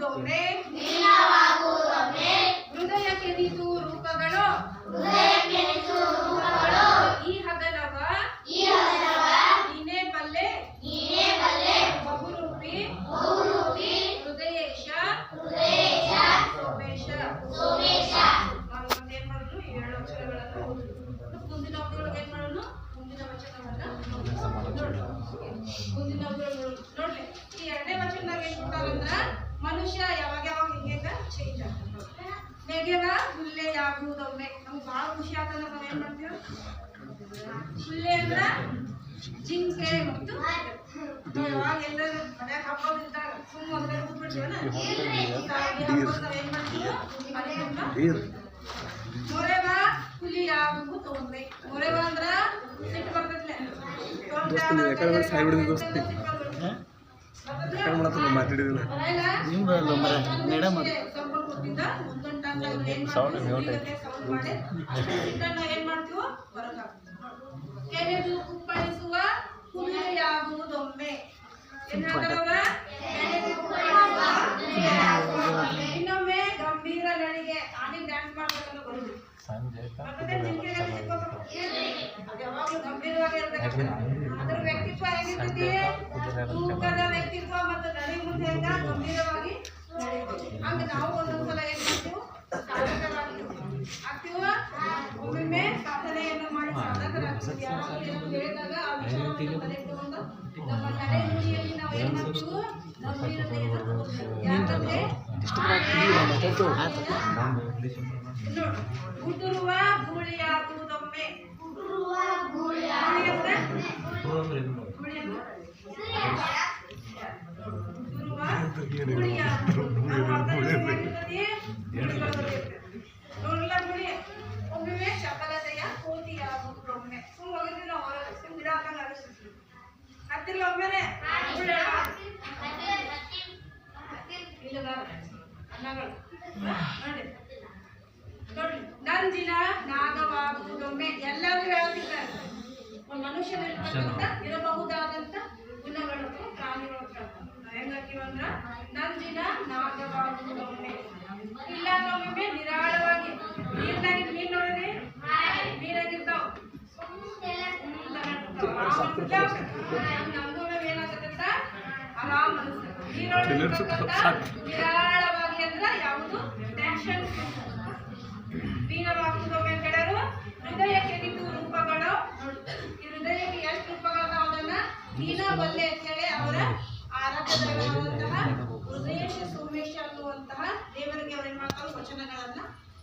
ದುಮೆ ನಿನ್ನ ವಾಗು ದುಮೆ ಹೃದಯಕ್ಕೆ ನೀತು ರೂಪಗಳು ಹೃದಯ ನೆಗೆವ ಹುಲ್ಲೆಯಾಗುವುದೊಮ್ಮೆ ನಮ್ಗೆ ಬಹಳ ಖುಷಿ ಆಗ್ತದ ನಾವು ಏನು ಮಾಡ್ತೀವಿ ಹುಲ್ಲೆ ಅಂದ್ರೆ ಜಿಂಕೆ ಮತ್ತು ಯಾವಾಗ ಎಲ್ಲರೂ ಅಂದ್ರೆ ಬಂದು ಸಾಯ್ಬಿಡಿದ್ವಿ ದೋಸ್ತಿ ಯಾಕಡೆ ಮಾಡತ್ತ ಮಾತಾಡಿದಿಲ್ಲ ನಿಮ್ದು ಮರ ಮೇಡಮ್ ಅದು ಏನ್ ಮಾಡ್ತೀವೋ ಹೊರಗೆ ಹಾಕ್ತೀವಿ ಕೆನೆದು ಕುಪ್ಪಳಿಸುವ ಹುಲ್ಲು ಯಾವುದೊಮ್ಮೆ ಏನ್ ಹೇಳ್ತಾರವ್ವ? ಕೆನೆದು ಕುಪ್ಪಳಿಸುವ ಹುಲ್ಲು ಯಾವುದೊಮ್ಮೆ. ಇನ್ನೊಮ್ಮೆ ಗಂಭೀರ ನಡಿಗೆ ಆನೆ ಡ್ಯಾನ್ಸ್ ಮಾಡ್ಬೇಕನ್ನೋ ಬರುದು ಮತ್ತೆ ಜಿಂಕೆಗಳು ಚಿಕ್ಕವರು. ಅದು ಯಾವಾಗ್ಲೂ ಗಂಭೀರವಾಗಿ ಇರ್ಬೇಕು. ಅದ್ರ ವ್ಯಕ್ತಿತ್ವ ಹೇಗಿರ್ತೈತಿ ತೂಕದ ವ್ಯಕ್ತಿತ್ವ ಮತ್ತು ನಡಿ ಮುಂದೆ ಹೆಂಗ ಗಂಭೀರವಾಗಿ ನಡೀಬೇಕು. ಹಂಗ ನಾವು ಒಂದೊಂದ್ಸಲ ಏನ್ ಮಾಡ್ತೀವಿ ನೋಡ್ಲ ಗುಳಿ ಒಮ್ಮೆ. ಚಪಲತೆಯ ಕೋತಿಯಾಗುವುದೊಮ್ಮೆ ಸುಮ್ಮ ಹೋಗಿದ್ವಿ ನಾವು ಹೊರಗೆ ಸುಮ್ಮ ಗಿಡ ಅನಿಸ್ತಿದ್ವಿ ಹತ್ತಿರ ಒಮ್ಮೆನೆ ನಂಜಿನ ನಾಗವಾಗುವುದೊಮ್ಮೆ ಎಲ್ಲರೂ ಹೇಳ್ತಿದ್ದಾರೆ. ಒಂದು ಮನುಷ್ಯನಿರ್ತಕ್ಕಂಥ ಇರಬಹುದಾದಂಥ ಗುಣಗಳು ಪ್ರಾಣಿಗಳು ಹೆಂಗಾಕಿವ ಅಂದ್ರ ನಂಜಿನ ನಾಗವಾಗುವುದೊಮ್ಮೆ ಇಲ್ಲ ಒಮ್ಮೆ ನಿರಾಳವಾಗಿ ನೀರ್ನಾಗಿ ಮೀನ್ ನೋಡ್ರಿ ನೀರಾಗಿರ್ತಾವ ನಮ್ದು ಏನಾಗತ್ತಂತ? ಆರಾಮ ಅನಿಸ್ತದೆ ನೀರೊಳಗಿರ್ತಕ್ಕಂಥ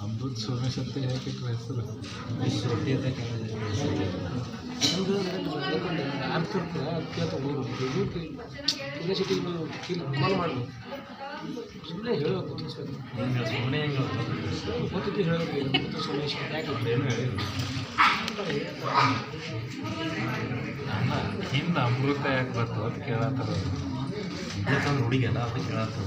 ಎಲ್ಲ ವಚನ ಏನ್ ಮಾಡೋಣ ಓದಿದ್ರು ಅಂತ. ಅಮೃತ್ ಸೋಮೇಶ್ ಅಂತ ಹೇಳ್ಬಿಟ್ರು ಹೆಸರು ಕಾಲ್ ಮಾಡಿ ಸುಮ್ಮನೆ ಹೇಳಬೇಕು ಸುಮ್ಮನೆ ಗೊತ್ತಿದ್ದು ಹೇಳಬೇಕು ಅಮೃತ ಸೋಮೇಶ್ ಯಾಕೆ ಹಿಂದೆ ಅಮೃತ ಯಾಕೆ ಬರ್ತು ಅಂತ ಕೇಳತ್ತಾರ ಹುಡುಗಿಯಲ್ಲ, ಅದಕ್ಕೆ ಕೇಳತ್ತಾರ